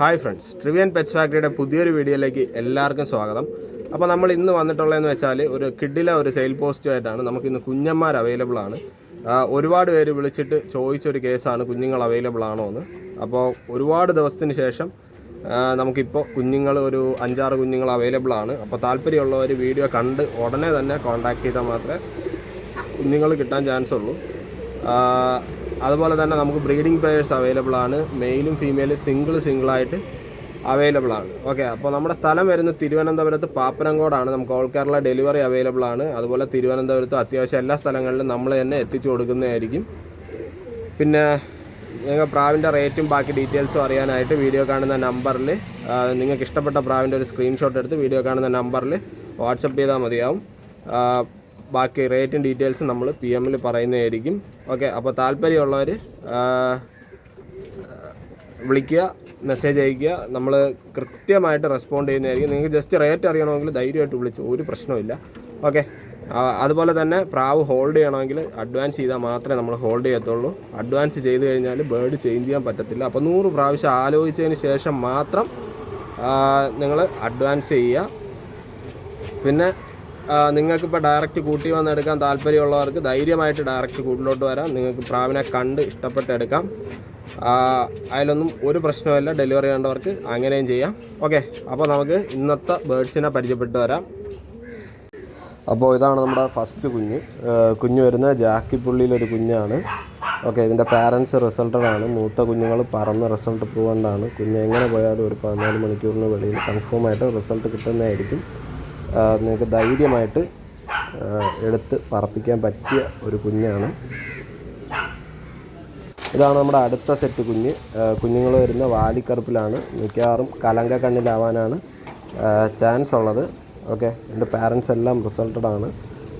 Hi friends ട്രിവിയൻ pets ഫാക്ടറിയുടെ പുതിയൊരു വീഡിയോയിലേക്ക് എല്ലാവർക്കും സ്വാഗതം. അപ്പോൾ നമ്മൾ ഇന്ന് വന്നിട്ടുള്ളതെന്ന് വെച്ചാൽ ഒരു കിഡിലെ ഒരു സെയിൽ പോസ്റ്റുമായിട്ടാണ് നമുക്കിന്ന് കുഞ്ഞന്മാർ അവൈലബിൾ ആണ്. ഒരുപാട് പേര് വിളിച്ചിട്ട് ചോദിച്ചൊരു കേസാണ് കുഞ്ഞുങ്ങൾ അവൈലബിൾ ആണോ എന്ന്. അപ്പോൾ ഒരുപാട് ദിവസത്തിന് ശേഷം നമുക്കിപ്പോൾ കുഞ്ഞുങ്ങൾ ഒരു അഞ്ചാറ് കുഞ്ഞുങ്ങൾ അവൈലബിൾ ആണ്. അപ്പോൾ താല്പര്യമുള്ളവർ വീഡിയോ കണ്ട് ഉടനെ തന്നെ കോൺടാക്ട് ചെയ്താൽ മാത്രമേ കുഞ്ഞുങ്ങൾ കിട്ടാൻ ചാൻസ് ഉള്ളൂ. അതുപോലെ തന്നെ നമുക്ക് ബ്രീഡിംഗ് പെയേഴ്സ് അവൈലബിൾ ആണ്. മെയിലും ഫീമെയിലും സിംഗിൾ സിംഗിളായിട്ട് അവൈലബിൾ ആണ്. ഓക്കെ അപ്പോൾ നമ്മുടെ സ്ഥലം വരുന്നത് തിരുവനന്തപുരത്ത് പാപ്പനംകോടാണ്. നമുക്ക് ഓൾ കേരള ഡെലിവറി അവൈലബിൾ ആണ്. അതുപോലെ തിരുവനന്തപുരത്ത് അത്യാവശ്യം എല്ലാ സ്ഥലങ്ങളിലും നമ്മൾ തന്നെ എത്തിച്ചു കൊടുക്കുന്നതായിരിക്കും. പിന്നെ നിങ്ങൾ പ്രാവിന്റെ റേറ്റും ബാക്കി ഡീറ്റെയിൽസും അറിയാനായിട്ട് വീഡിയോ കാണുന്ന നമ്പറിൽ നിങ്ങൾക്ക് ഇഷ്ടപ്പെട്ട പ്രാവിന്റെ ഒരു സ്ക്രീൻഷോട്ട് എടുത്ത് വീഡിയോ കാണുന്ന നമ്പറിൽ വാട്സപ്പ് ചെയ്താൽ മതിയാവും. ബാക്കി റേറ്റും ഡീറ്റെയിൽസും നമ്മൾ പി എമ്മിൽ പറയുന്നതായിരിക്കും. ഓക്കെ അപ്പോൾ താല്പര്യമുള്ളവർ വിളിക്കുക മെസ്സേജ് അയയ്ക്കുക നമ്മൾ കൃത്യമായിട്ട് റെസ്പോണ്ട് ചെയ്യുന്നതായിരിക്കും. നിങ്ങൾക്ക് ജസ്റ്റ് റേറ്റ് അറിയണമെങ്കിൽ ധൈര്യമായിട്ട് വിളിച്ചു ഒരു പ്രശ്നമില്ല ഓക്കെ അതുപോലെ തന്നെ പ്രാവ് ഹോൾഡ് ചെയ്യണമെങ്കിൽ അഡ്വാൻസ് ചെയ്താൽ മാത്രമേ നമ്മൾ ഹോൾഡ് ചെയ്യത്തുള്ളൂ. അഡ്വാൻസ് ചെയ്ത് കഴിഞ്ഞാൽ ബേർഡ് ചേഞ്ച് ചെയ്യാൻ പറ്റത്തില്ല. അപ്പോൾ നൂറ് പ്രാവശ്യം ആലോചിച്ചതിന് ശേഷം മാത്രം നിങ്ങൾ അഡ്വാൻസ് ചെയ്യുക. പിന്നെ നിങ്ങൾക്ക് ഇപ്പോൾ ഡയറക്റ്റ് കൂട്ടി വന്നെടുക്കാൻ താല്പര്യമുള്ളവർക്ക് ധൈര്യമായിട്ട് ഡയറക്റ്റ് കൂട്ടിലോട്ട് വരാം. നിങ്ങൾക്ക് പ്രാവിനെ കണ്ട് ഇഷ്ടപ്പെട്ട് എടുക്കാം. ആ, അതിലൊന്നും ഒരു പ്രശ്നമില്ല ഡെലിവറി ചെയ്യേണ്ടവർക്ക് അങ്ങനെയും ചെയ്യാം. ഓക്കെ അപ്പോൾ നമുക്ക് ഇന്നത്തെ ബേഡ്സിനെ പരിചയപ്പെട്ട് വരാം. അപ്പോൾ ഇതാണ് നമ്മുടെ ഫസ്റ്റ് കുഞ്ഞ്. കുഞ്ഞ് വരുന്ന ജാക്കിപ്പുള്ളിയിലൊരു കുഞ്ഞാണ്. ഓക്കെ ഇതിന്റെ പാരൻസ് റിസൾട്ടഡ് ആണ്. മൂത്ത കുഞ്ഞുങ്ങൾ പറന്ന് റിസൾട്ട് പ്രൂവണ്ടാണ് കുഞ്ഞ് എങ്ങനെ പോയാലും ഒരു പതിനാല് മണിക്കൂറിന് വെളിയിൽ കൺഫേം ആയിട്ട് റിസൾട്ട് കിട്ടുന്നതായിരിക്കും. നിങ്ങൾക്ക് ധൈര്യമായിട്ട് എടുത്ത് പറപ്പിക്കാൻ പറ്റിയ ഒരു കുഞ്ഞാണ്. ഇതാണ് നമ്മുടെ അടുത്ത സെറ്റ് കുഞ്ഞ്. കുഞ്ഞുങ്ങൾ വരുന്ന വാലിക്കറുപ്പിലാണ്. മിക്കവാറും കലങ്ക കണ്ണിലാവാനാണ് ചാൻസ് ഉള്ളത്. ഓക്കെ എന്റെ പാരൻസ് എല്ലാം റിസൾട്ടഡ് ആണ്.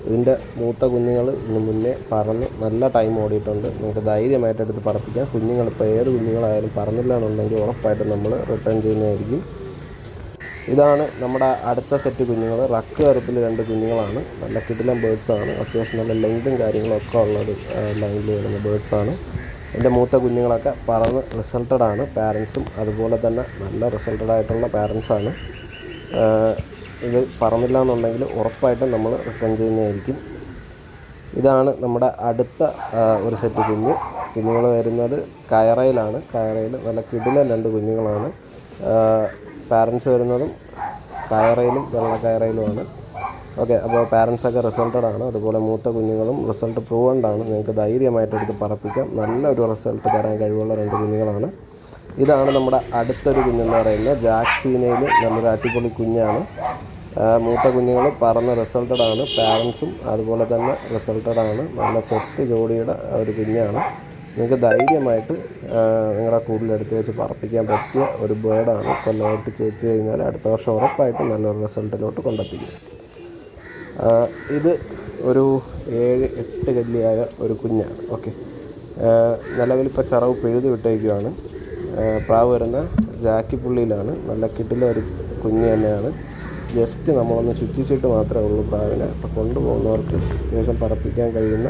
ഇതിന്റെ മൂത്ത കുഞ്ഞുങ്ങൾ ഇതിന് മുന്നേ പറന്ന് നല്ല ടൈം ഓടിയിട്ടുണ്ട്. നിങ്ങൾക്ക് ധൈര്യമായിട്ട് എടുത്ത് പറപ്പിക്കാം. കുഞ്ഞുങ്ങൾ ഇപ്പോൾ ഏത് കുഞ്ഞുങ്ങളായാലും പറന്നില്ല എന്നുണ്ടെങ്കിൽ ഉറപ്പായിട്ടും നമ്മൾ റിട്ടേൺ ചെയ്യുന്നതായിരിക്കും. ഇതാണ് നമ്മുടെ അടുത്ത സെറ്റ് കുഞ്ഞുങ്ങൾ. റക്ക് കറുപ്പിൽ രണ്ട് കുഞ്ഞുങ്ങളാണ്. നല്ല കിടിലം ബേഡ്സാണ് അത്യാവശ്യം നല്ല ലെങ്തും കാര്യങ്ങളൊക്കെ ഉള്ളത് ലൈനിൽ വരുന്ന ബേഡ്സാണ് എന്റെ മൂത്ത കുഞ്ഞുങ്ങളൊക്കെ പറന്ന് റിസൾട്ടഡ് ആണ്. പാരൻസും അതുപോലെ തന്നെ നല്ല റിസൾട്ടഡ് ആയിട്ടുള്ള പാരൻസാണ് ഇത് പറന്നില്ല എന്നുണ്ടെങ്കിൽ ഉറപ്പായിട്ടും നമ്മൾ റിട്ടേൺ ചെയ്യുന്നതായിരിക്കും. ഇതാണ് നമ്മുടെ അടുത്ത ഒരു സെറ്റ് കുഞ്ഞ്. കുഞ്ഞുങ്ങൾ വരുന്നത് കയറയിലാണ്. കയറയിൽ നല്ല കിടിലൻ രണ്ട് കുഞ്ഞുങ്ങളാണ്. പാരൻസ് വരുന്നതും കയറയിലും വെള്ള കയറയിലുമാണ്. ഓക്കെ അപ്പോൾ പാരൻസൊക്കെ റിസൾട്ടഡ് ആണ്. അതുപോലെ മൂത്ത കുഞ്ഞുങ്ങളും റിസൾട്ട് പ്രൂവൺഡ് ആണ്. നിങ്ങൾക്ക് ധൈര്യമായിട്ട് എടുത്ത് പറപ്പിക്കാം. നല്ലൊരു റിസൾട്ട് തരാൻ കഴിവുള്ള രണ്ട് കുഞ്ഞുങ്ങളാണ്. ഇതാണ് നമ്മുടെ അടുത്തൊരു കുഞ്ഞെന്ന് പറയുന്നത്. ജാക്സീനയിൽ നല്ലൊരു അടിപൊളി കുഞ്ഞാണ്. മൂത്ത കുഞ്ഞുങ്ങൾ പറന്ന് റിസൾട്ടഡ് ആണ്. പാരൻസും അതുപോലെ തന്നെ റിസൾട്ടഡ് ആണ്. നല്ല സെറ്റ് ജോഡിയുടെ ഒരു കുഞ്ഞാണ്. നിങ്ങൾക്ക് ധൈര്യമായിട്ട് നിങ്ങളുടെ കൂടുതലെടുത്ത് വെച്ച് പറപ്പിക്കാൻ പറ്റിയ ഒരു ബേർഡാണ് കൊല്ലമായിട്ട് ചേച്ച് കഴിഞ്ഞാൽ അടുത്ത വർഷം ഉറപ്പായിട്ട് നല്ലൊരു റിസൾട്ടിലോട്ട് കൊണ്ടെത്തിക്കും. ഇത് ഒരു ഏഴ് എട്ട് കല്ലിയായ ഒരു കുഞ്ഞാണ്. ഓക്കെ നിലവിലിപ്പോൾ ചറവ് പിഴുതു വിട്ടേക്കുവാണ്. പ്രാവ് വരുന്ന ജാക്കിപ്പുള്ളിയിലാണ് നല്ല കിട്ടിലെ ഒരു കുഞ്ഞ് തന്നെയാണ്. ജസ്റ്റ് നമ്മളൊന്ന് ചുറ്റിച്ചിട്ട് മാത്രമേ ഉള്ളൂ പ്രാവിനെ. അപ്പോൾ കൊണ്ടുപോകുന്നവർക്ക് അത്യാവശ്യം പറപ്പിക്കാൻ കഴിയുന്ന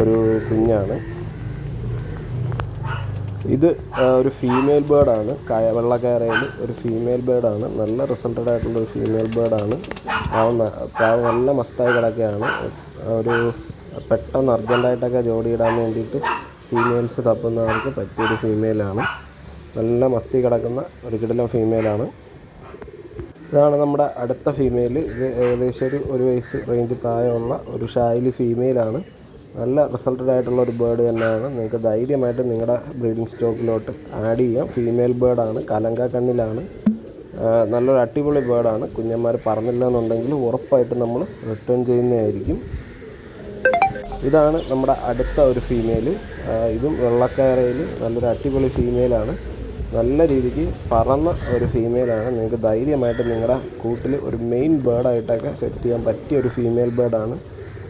ഒരു കുഞ്ഞാണ്. ഇത് ഒരു ഫീമെയിൽ ബേർഡാണ് കയ വെള്ളക്കയറയിൽ ഒരു ഫീമെയിൽ ബേർഡാണ് നല്ല റിസൾട്ടഡ് ആയിട്ടുള്ള ഒരു ഫീമെയിൽ പ്രാവ് പാവം പ്രാവ് നല്ല മസ്തായി കിടക്കുകയാണ് ഒരു പെട്ടെന്ന് അർജന്റായിട്ടൊക്കെ ജോഡിയിടാൻ വേണ്ടിയിട്ട് ഫീമെയിൽസ് തപ്പുന്നവർക്ക് പറ്റിയൊരു ഫീമെയിലാണ് നല്ല മസ്തി കിടക്കുന്ന ഒരു കിടിലം ഫീമെയിലാണ് ഇതാണ് നമ്മുടെ അടുത്ത ഫീമെയിൽ ഇത് ഏകദേശം ഒരു ഒരു വയസ്സ് റേഞ്ച് പ്രായമുള്ള ഒരു ഷായിലി ഫീമെയിലാണ് നല്ല റിസൾട്ടഡ് ആയിട്ടുള്ള ഒരു ബേർഡ് തന്നെയാണ്. നിങ്ങൾക്ക് ധൈര്യമായിട്ട് നിങ്ങളുടെ ബ്രീഡിംഗ് സ്റ്റോക്കിലോട്ട് ആഡ് ചെയ്യാം. ഫീമെയിൽ ബേർഡാണ് കലങ്ക കണ്ണിലാണ്. നല്ലൊരു അടിപൊളി ബേർഡാണ് കുഞ്ഞന്മാർ പറഞ്ഞില്ല എന്നുണ്ടെങ്കിൽ ഉറപ്പായിട്ടും നമ്മൾ റിട്ടേൺ ചെയ്യുന്നതായിരിക്കും. ഇതാണ് നമ്മുടെ അടുത്ത ഒരു ഫീമെയിൽ ഇതും വെള്ളക്കയറയിൽ നല്ലൊരു അടിപൊളി ഫീമെയിലാണ് നല്ല രീതിക്ക് പറന്ന ഒരു ഫീമെയിലാണ് നിങ്ങൾക്ക് ധൈര്യമായിട്ട് നിങ്ങളുടെ കൂട്ടിൽ ഒരു മെയിൻ ബേർഡായിട്ടൊക്കെ സെറ്റ് ചെയ്യാൻ പറ്റിയ ഒരു ഫീമെയിൽ ബേർഡാണ്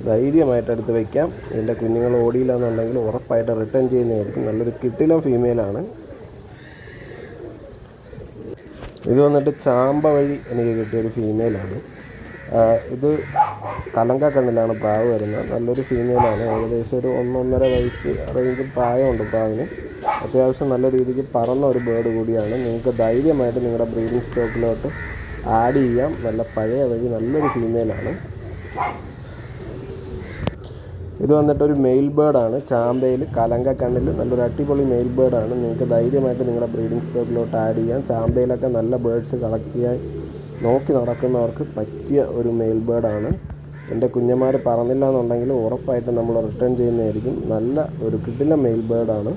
ധൈര്യമായിട്ട് എടുത്ത് വയ്ക്കാം ഇതിന്റെ കുഞ്ഞുങ്ങൾ ഓടിയില്ല എന്നുണ്ടെങ്കിൽ ഉറപ്പായിട്ട് റിട്ടേൺ ചെയ്യുന്നതായിരിക്കും. നല്ലൊരു കിട്ടിലും ഫീമെയിലാണ് ഇത് വന്നിട്ട് ചാമ്പ വഴി എനിക്ക് കിട്ടിയൊരു ഫീമെയിലാണ് ഇത് കലങ്ക കണ്ണിലാണ് പ്രാവ് വരുന്നത്. നല്ലൊരു ഫീമെയിലാണ് ഏകദേശം ഒരു ഒന്നൊന്നര വയസ്സ് റേഞ്ച് പ്രായമുണ്ട് പ്രാവിന്. അത്യാവശ്യം നല്ല രീതിക്ക് പറന്ന ഒരു ബേർഡ് കൂടിയാണ്. നിങ്ങൾക്ക് ധൈര്യമായിട്ട് നിങ്ങളുടെ ബ്രീഡിംഗ് സ്റ്റോക്കിലോട്ട് ആഡ് ചെയ്യാം. നല്ല പഴയ വഴി നല്ലൊരു ഫീമെയിലാണ് ഇത് വന്നിട്ട് ഒരു മെയിൽ ബേർഡാണ് ചാമ്പയിൽ കലങ്ക കണ്ണിൽ നല്ലൊരു അടിപൊളി മെയിൽ ബേർഡാണ് നിങ്ങൾക്ക് ധൈര്യമായിട്ട് നിങ്ങളുടെ ബ്രീഡിംഗ് സ്റ്റോക്കിലോട്ട് ആഡ് ചെയ്യാം. ചാമ്പയിലൊക്കെ നല്ല ബേർഡ്സ് കളക്ട് ചെയ്യാൻ നോക്കി നടക്കുന്നവർക്ക് പറ്റിയ ഒരു മെയിൽ ബേർഡാണ് എന്റെ കുഞ്ഞന്മാർ പറഞ്ഞില്ല എന്നുണ്ടെങ്കിൽ ഉറപ്പായിട്ട് നമ്മൾ റിട്ടേൺ ചെയ്യുന്നതായിരിക്കും. നല്ല ഒരു കിടില മെയിൽ ബേർഡാണ്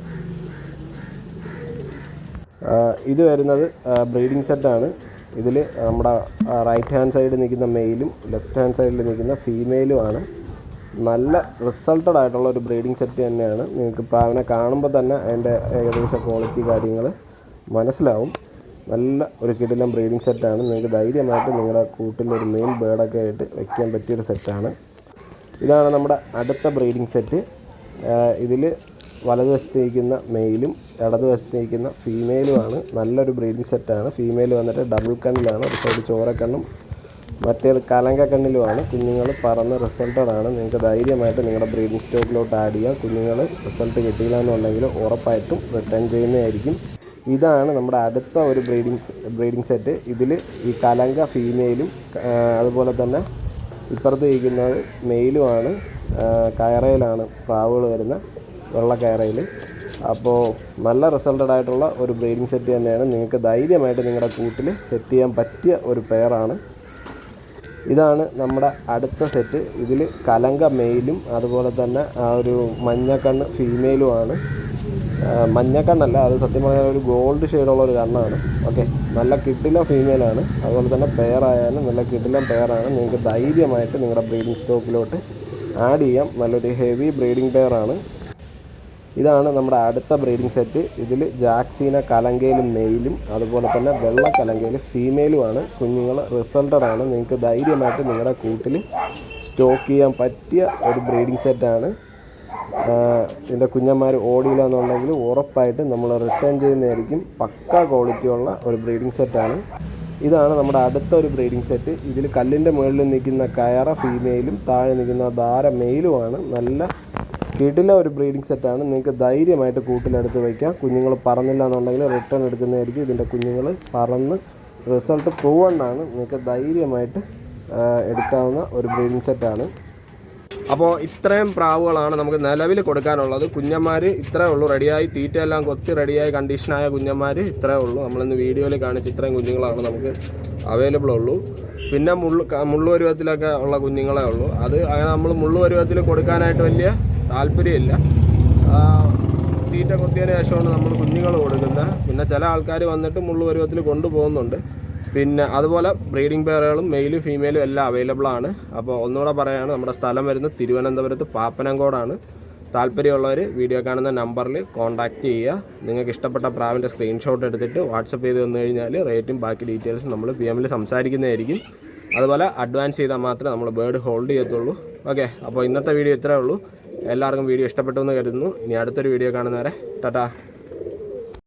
ഇത് വരുന്നത് ബ്രീഡിംഗ് സെറ്റാണ്. ഇതിൽ നമ്മുടെ റൈറ്റ് ഹാൻഡ് സൈഡിൽ നിൽക്കുന്ന മെയിലും ലെഫ്റ്റ് ഹാൻഡ് സൈഡിൽ നിൽക്കുന്ന ഫീമെയിലുമാണ് നല്ല റിസൾട്ടഡ് ആയിട്ടുള്ള ഒരു ബ്രീഡിംഗ് സെറ്റ് തന്നെയാണ്. നിങ്ങൾക്ക് പ്രാവിനെ കാണുമ്പോൾ തന്നെ അതിന്റെ ഏകദേശം ക്വാളിറ്റി കാര്യങ്ങൾ മനസ്സിലാവും. നല്ല ഒരു കിടിലം ബ്രീഡിംഗ് സെറ്റാണ് നിങ്ങൾക്ക് ധൈര്യമായിട്ട് നിങ്ങളുടെ കൂട്ടിൽ ഒരു മെയിൻ ബേഡൊക്കെ ആയിട്ട് വയ്ക്കാൻ പറ്റിയൊരു സെറ്റാണ് ഇതാണ് നമ്മുടെ അടുത്ത ബ്രീഡിംഗ് സെറ്റ് ഇതിൽ വലതുവശത്ത് നിൽക്കുന്ന മെയിലും ഇടതുവശത്ത് നിൽക്കുന്ന ഫീമെയിലുമാണ് നല്ലൊരു ബ്രീഡിംഗ് സെറ്റാണ് ഫീമെയിൽ വന്നിട്ട് ഡബിൾ കണ്ണിലാണ്. ഒരു സൈഡ് ചോരക്കണ്ണും മറ്റേത് കലങ്ക കണ്ണിലുമാണ്. കുഞ്ഞുങ്ങൾ പറന്ന് റിസൾട്ടഡ് ആണ് നിങ്ങൾക്ക് ധൈര്യമായിട്ട് നിങ്ങളുടെ ബ്രീഡിംഗ് സ്റ്റോക്കിലോട്ട് ആഡ് ചെയ്യാം. കുഞ്ഞുങ്ങൾ റിസൾട്ട് കിട്ടിയില്ല എന്നുണ്ടെങ്കിൽ ഉറപ്പായിട്ടും റിട്ടേൺ ചെയ്യുന്നതായിരിക്കും. ഇതാണ് നമ്മുടെ അടുത്ത ഒരു ബ്രീഡിംഗ് ബ്രീഡിംഗ് സെറ്റ്. ഇതിൽ ഈ കലങ്ക ഫീമെയിലും അതുപോലെ തന്നെ ഇപ്പുറത്ത് ഇരിക്കുന്നത് മെയിലുമാണ് കയറയിലാണ് പ്രാവുകൾ വരുന്ന വെള്ള കയറയിൽ അപ്പോൾ നല്ല റിസൾട്ടഡ് ആയിട്ടുള്ള ഒരു ബ്രീഡിംഗ് സെറ്റ് തന്നെയാണ്. നിങ്ങൾക്ക് ധൈര്യമായിട്ട് നിങ്ങളുടെ കൂട്ടിൽ സെറ്റ് ചെയ്യാൻ പറ്റിയ ഒരു പെയറാണ് ഇതാണ് നമ്മുടെ അടുത്ത സെറ്റ്. ഇതിൽ കലങ്ക മെയിലും അതുപോലെ തന്നെ ആ ഒരു മഞ്ഞക്കണ്ണ് ഫീമെയിലുമാണ്. മഞ്ഞക്കണ്ണല്ല അത് സത്യം പറഞ്ഞാൽ ഒരു ഗോൾഡ് ഷെയ്ഡുള്ള ഒരു കണ്ണാണ്. ഓക്കെ നല്ല കിട്ടില ഫീമെയിലാണ്. അതുപോലെ തന്നെ പെയറായാലും നല്ല കിട്ടിലം പെയറാണ് നിങ്ങൾക്ക് ധൈര്യമായിട്ട് നിങ്ങളുടെ ബ്രീഡിംഗ് സ്റ്റോക്കിലോട്ട് ആഡ് ചെയ്യാം. നല്ലൊരു ഹെവി ബ്രീഡിംഗ് പെയറാണ് ഇതാണ് നമ്മുടെ അടുത്ത ബ്രീഡിംഗ് സെറ്റ്. ഇതിൽ ജാക്സീന കലങ്കയിലും മെയിലും അതുപോലെ തന്നെ വെള്ള കലങ്കയിൽ ഫീമെയിലുമാണ്. കുഞ്ഞുങ്ങൾ റിസൾട്ടഡ് ആണ് നിങ്ങൾക്ക് ധൈര്യമായിട്ട് നിങ്ങളുടെ കൂട്ടിൽ സ്റ്റോക്ക് ചെയ്യാൻ പറ്റിയ ഒരു ബ്രീഡിംഗ് സെറ്റാണ്. ഇതിന്റെ കുഞ്ഞന്മാർ ഓടിയില്ല എന്നുണ്ടെങ്കിൽ ഉറപ്പായിട്ട് നമ്മൾ റിട്ടേൺ ചെയ്യുന്നതായിരിക്കും. പക്ക ക്വാളിറ്റിയുള്ള ഒരു ബ്രീഡിംഗ് സെറ്റാണ്. ഇതാണ് നമ്മുടെ അടുത്ത ഒരു ബ്രീഡിംഗ് സെറ്റ്. ഇതിൽ കല്ലിന്റെ മുകളിൽ നിൽക്കുന്ന കയറ ഫീമെയിലും താഴെ നിൽക്കുന്ന ധാര മെയിലുമാണ് നല്ല കിടില ഒരു ബ്രീഡിംഗ് സെറ്റാണ് നിങ്ങൾക്ക് ധൈര്യമായിട്ട് കൂട്ടിലെടുത്ത് വയ്ക്കാം കുഞ്ഞുങ്ങൾ പറന്നില്ല എന്നുണ്ടെങ്കിൽ റിട്ടേൺ എടുക്കുന്നതായിരിക്കും. ഇതിന്റെ കുഞ്ഞുങ്ങൾ പറന്ന് റിസൾട്ട് പ്രൂവണ്ണാണ് നിങ്ങൾക്ക് ധൈര്യമായിട്ട് എടുക്കാവുന്ന ഒരു ബ്രീഡിംഗ് സെറ്റാണ് അപ്പോൾ ഇത്രയും പ്രാവുകളാണ് നമുക്ക് നിലവിൽ കൊടുക്കാനുള്ളത്. കുഞ്ഞന്മാർ ഇത്രയേ ഉള്ളൂ. റെഡിയായി തീറ്റയെല്ലാം കൊത്തി റെഡിയായി കണ്ടീഷനായ കുഞ്ഞന്മാർ ഇത്രയേ ഉള്ളൂ. നമ്മളിന്ന് വീഡിയോയിൽ കാണിച്ച് ഇത്രയും കുഞ്ഞുങ്ങളാണ് നമുക്ക് അവൈലബിൾ ഉള്ളൂ. പിന്നെ മുള്ളു മുള്ളുപരുവത്തിലൊക്കെ ഉള്ള കുഞ്ഞുങ്ങളേ ഉള്ളൂ. അത് അങ്ങനെ നമ്മൾ മുള്ളുപരുവത്തിൽ കൊടുക്കാനായിട്ട് വലിയ താല്പര്യമില്ല. തീറ്റ കുത്തിയതിന് ശേഷമാണ് നമ്മൾ കുഞ്ഞുങ്ങൾ കൊടുക്കുന്നത്. പിന്നെ ചില ആൾക്കാർ വന്നിട്ട് മുള്ളു പരുവത്തിൽ കൊണ്ടുപോകുന്നുണ്ട്. പിന്നെ അതുപോലെ ബ്രീഡിംഗ് പെയറുകളും മെയിലും ഫീമെയിലും എല്ലാം അവൈലബിൾ ആണ്. അപ്പോൾ ഒന്നുകൂടെ പറയുകയാണ് നമ്മുടെ സ്ഥലം വരുന്നത് തിരുവനന്തപുരത്ത് പാപ്പനംകോടാണ്. താല്പര്യമുള്ളവർ വീഡിയോ കാണുന്ന നമ്പറിൽ കോൺടാക്റ്റ് ചെയ്യുക. നിങ്ങൾക്ക് ഇഷ്ടപ്പെട്ട പ്രാവിന്റെ സ്ക്രീൻഷോട്ട് എടുത്തിട്ട് വാട്സപ്പ് ചെയ്ത് തന്നു കഴിഞ്ഞാൽ റേറ്റും ബാക്കി ഡീറ്റെയിൽസും നമ്മൾ പി എമ്മിൽ സംസാരിക്കുന്നതായിരിക്കും. അതുപോലെ അഡ്വാൻസ് ചെയ്താൽ മാത്രമേ നമ്മൾ ബേർഡ് ഹോൾഡ് ചെയ്യത്തുള്ളൂ. ഓക്കെ അപ്പോൾ ഇന്നത്തെ വീഡിയോ ഇത്രയേ ഉള്ളൂ. എല്ലാവർക്കും വീഡിയോ ഇഷ്ടപ്പെട്ടു എന്ന് കരുതുന്നു. ഇനി അടുത്തൊരു വീഡിയോ കാണുന്നവരെ ടാറ്റാ.